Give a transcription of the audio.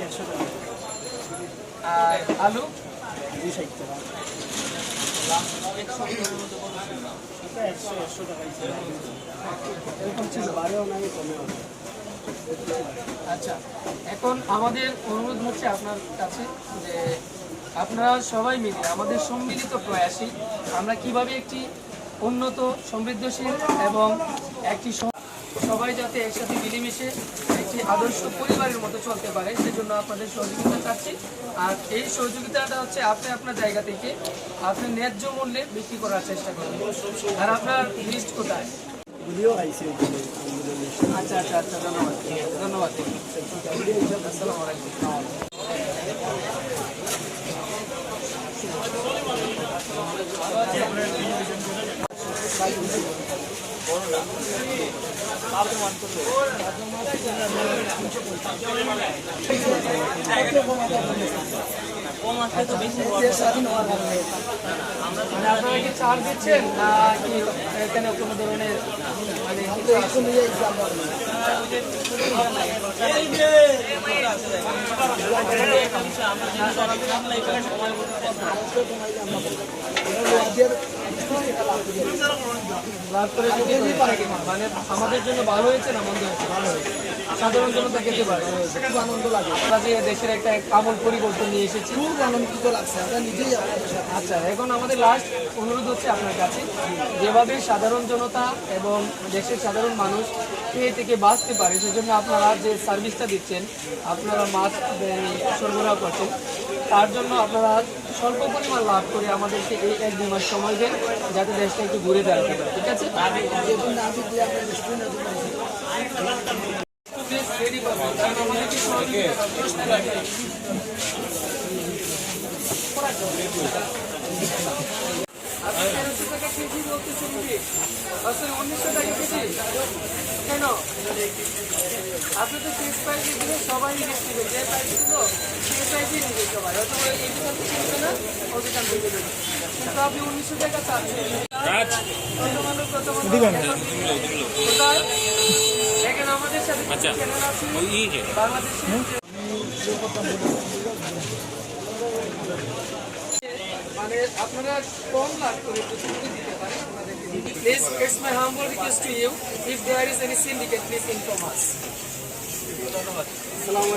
টাকা। আর আলু টাকা নাই আচ্ছা এখন আমাদের অনুরোধ হচ্ছে আপনার কাছে যে আপনারা সবাই মিলে আমাদের সম্মিলিত প্রয়াসী আমরা কীভাবে একটি উন্নত সমৃদ্ধশীল এবং একটি সবাই যাতে একসাথে মিলেমিশে একটি আদর্শ পরিবারের মতো চলতে পারে সেজন্য আপনাদের সহযোগিতা চাচ্ছি। আর এই সহযোগিতাটা হচ্ছে আপনি আপনার জায়গা থেকে আপনি ন্যায্য মূল্যে বিক্রি করার চেষ্টা করবেন আর আপনার লিস্ট কোথায়। আচ্ছা আচ্ছা আচ্ছা ধন্যবাদ। ধন্যবাদ। আসসালামু আলাইকুম। মানে আপনারা কি ছাড় দিচ্ছেন না কি এখানে কোনো ধরনের মানে মানে আমাদের জন্য ভালো হয়েছে না মন্দ হয়েছে ভালো হয়েছে সাধারণ জনতা খেতে পারে খুব আনন্দ লাগে আমরা যে দেশের একটা আমল পরিবর্তন নিয়ে এসেছি খুব আনন্দিত লাগছে আমরা নিজেই আচ্ছা এখন আমাদের লাস্ট অনুরোধ হচ্ছে আপনার কাছে। যেভাবে সাধারণ জনতা এবং দেশের সাধারণ মানুষ খেয়ে থেকে বাঁচতে পারে সেজন্য আপনারা যে সার্ভিসটা দিচ্ছেন আপনারা এই, সরবরাহ করছেন। তার জন্য আপনারা স্বল্প পরিমাণ লাভ করে আমাদেরকে এই এক দুই মাস সময় দেন, যাতে দেশটা একটু ঘুরে দাঁড়াতে পারে, ঠিক আছে না আসি দিয়ে আমরা রেস্টুরেন্টের জন্য Please ready করবেন, কারণ আমাদেরকে সহযোগিতা করতে হবে। আপনি তেরোশো টাকা আসলে উনিশশো টাকা কেজি কেন আপনি তো ফিক্স প্রাইসে দিলে সবাই নেবে যে প্রাইস ছিল সেই প্রাইসই নেবে সবাই অথবা এই দোকান থেকে নেবে না ওই দোকান থেকে নেবে কিন্তু আপনি উনিশশো টাকা চাচ্ছেন কত মানুষ কত মানুষ চ্যানেল আছে বাংলাদেশে মানে আপনারা কম লাভ করে একটু ছুটি দিতে পারেন আমাদেরকে please it's my humble request to you if there is any syndicate please inform us ধন্যবাদ